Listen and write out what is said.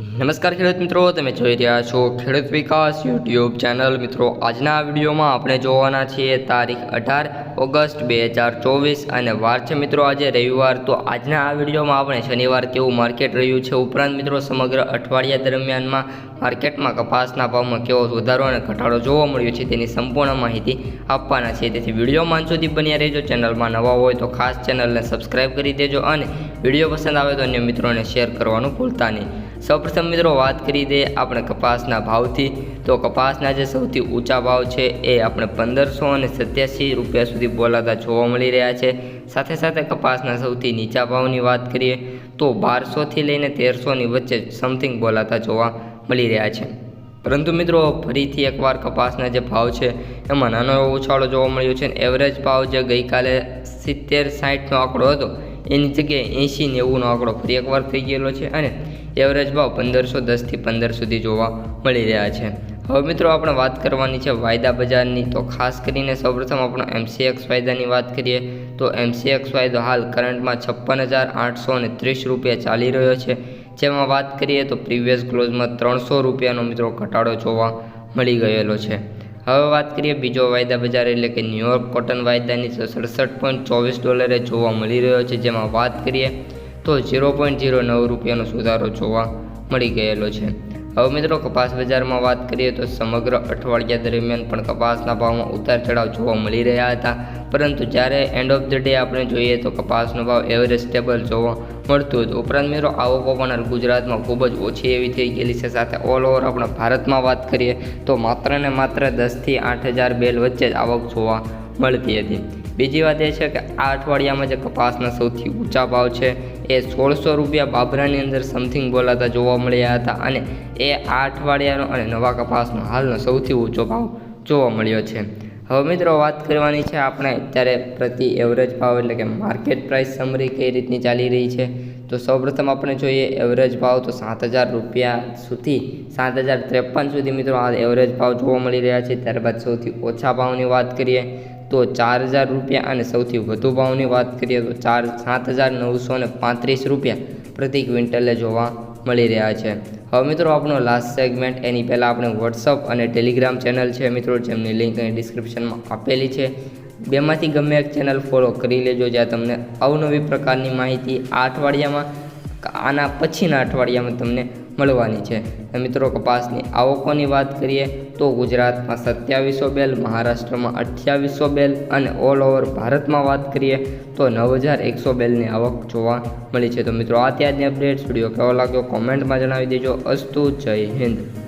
નમસ્કાર ખેડૂત મિત્રો, તમે જોઈ રહ્યા છો ખેડૂત વિકાસ યુટ્યુબ ચેનલ. મિત્રો, આજના વિડીયોમાં આપણે જોવાના છીએ તારીખ અઢાર ઓગસ્ટ બે હજાર ચોવીસ અને વાર છે મિત્રો આજે રવિવાર. તો આજના આ વિડીયોમાં આપણે શનિવાર કેવું માર્કેટ રહ્યું છે ઉપરાંત મિત્રો સમગ્ર અઠવાડિયા દરમિયાનમાં માર્કેટમાં કપાસના ભાવમાં કેવો વધારો અને ઘટાડો જોવા મળ્યો છે તેની સંપૂર્ણ માહિતી આપવાના છે તેથી વિડીયોમાં સુધી બન્યા રહેજો, ચેનલમાં નવા હોય તો ખાસ ચેનલને સબસ્ક્રાઈબ કરી દેજો અને વીડિયો પસંદ આવે તો અન્ય મિત્રોને શેર કરવાનું ભૂલતા નહીં. સૌપ્રથમ મિત્રો વાત કરી દઈએ આપણે કપાસના ભાવથી. તો કપાસના જે સૌથી ઊંચા ભાવ છે એ આપણે પંદરસો અને સત્યાસી રૂપિયા સુધી બોલાતા જોવા મળી રહ્યા છે. સાથે સાથે કપાસના સૌથી નીચા ભાવની વાત કરીએ તો બારસોથી લઈને તેરસોની વચ્ચે સમથિંગ બોલાતા જોવા મળી રહ્યા છે. પરંતુ મિત્રો ફરીથી એકવાર કપાસના જે ભાવ છે એમાં નાનો એવો ઉછાળો જોવા મળ્યો છે. એવરેજ ભાવ જે ગઈકાલે સિત્તેર સાઠનો આંકડો હતો, એની જગ્યાએ એંશી નેવુંનો આંકડો ફરી એકવાર થઈ ગયેલો છે અને એવરેજ ભાવ પંદરસો દસથી પંદર સુધી જોવા મળી રહ્યા છે. હવે મિત્રો આપણે વાત કરવાની છે વાયદા બજારની. તો ખાસ કરીને સૌપ્રથમ આપણે એમસીએક્સ વાયદાની વાત કરીએ તો એમસીએક્સ વાયદો હાલ કરંટમાં છપ્પન હજાર આઠસો અને ત્રીસ રૂપિયા ચાલી રહ્યો છે. જેમાં વાત કરીએ તો પ્રીવિયસ ક્લોઝમાં ત્રણસો રૂપિયાનો મિત્રો ઘટાડો જોવા મળી ગયેલો છે. હવે વાત કરીએ બીજો વાયદા બજાર એટલે કે ન્યુયોર્ક કોટન વાયદાની. સડસઠ પોઈન્ટ ચોવીસ ડોલરે જોવા મળી રહ્યો છે. જેમાં વાત કરીએ તો ઝીરો પોઈન્ટ ઝીરો નવ રૂપિયાનો સુધારો જોવા મળી ગયેલો છે. હવે મિત્રો કપાસ બજારમાં વાત કરીએ તો સમગ્ર અઠવાડિયા દરમિયાન પણ કપાસના ભાવમાં ઉતાર ચઢાવ જોવા મળી રહ્યા હતા. પરંતુ જ્યારે એન્ડ ઓફ ધ ડે આપણે જોઈએ તો કપાસનો ભાવ એવરેજ સ્ટેબલ જોવા મળતું હતું. ઉપરાંત મિત્રો આવકો પણ ગુજરાતમાં ખૂબ જ ઓછી એવી થઈ ગયેલી છે. સાથે ઓલ ઓવર આપણે ભારતમાં વાત કરીએ તો માત્ર ને માત્ર દસથી આઠ હજાર બેલ વચ્ચે જ આવક જોવા મળતી હતી. બીજી વાત એ છે કે આ અઠવાડિયામાં જે કપાસના સૌથી ઊંચા ભાવ છે, એ સોળસો રૂપિયા બાબરાની અંદર સમથિંગ બોલાતા જોવા મળ્યા હતા અને એ આ અઠવાડિયાનો અને નવા કપાસનો હાલનો સૌથી ઊંચો ભાવ જોવા મળ્યો છે. હવે મિત્રો વાત કરવાની છે આપણે અત્યારે પ્રતિ એવરેજ ભાવ એટલે કે માર્કેટ પ્રાઇસ સમરી કઈ રીતની ચાલી રહી છે. તો સૌપ્રથમ આપણે જોઈએ એવરેજ ભાવ તો સાત હજાર રૂપિયા સુધી, સાત હજાર ત્રેપન સુધી મિત્રો આ એવરેજ ભાવ જોવા મળી રહ્યા છે. ત્યારબાદ સૌથી ઓછા ભાવની વાત કરીએ તો ચાર હજાર રૂપિયા અને સૌથી વધુ ભાવની વાત કરીએ તો ચાર સાત હજાર નવસો ને પાંત્રીસ રૂપિયા પ્રતિ ક્વિન્ટલે જોવા મળી રહ્યા છે. હવે મિત્રો આપણો લાસ્ટ સેગમેન્ટ એની પહેલાં આપણે વોટ્સઅપ અને ટેલિગ્રામ ચેનલ છે મિત્રો, જેમની લિંક અહીં ડિસ્ક્રિપ્શનમાં આપેલી છે. બેમાંથી ગમે એક ચેનલ ફોલો કરી લેજો, જ્યાં તમને અવનવી પ્રકારની માહિતી આ અઠવાડિયામાં, આના પછીના અઠવાડિયામાં તમને મળવાની છે. મિત્રો, કપાસની આવકોની વાત કરીએ તો ગુજરાતમાં સત્યાવીસો બેલ, મહારાષ્ટ્રમાં અઠ્યાવીસો બેલ અને ઓલ ઓવર ભારતમાં વાત કરીએ તો નવ હજાર એકસો બેલની આવક જોવા મળી છે. તો મિત્રો, આ ત્યાંની અપડેટ્સ વીડિયો કેવો લાગ્યો? કોમેન્ટમાં જણાવી દેજો. અસ્તુ, જય હિન્દ.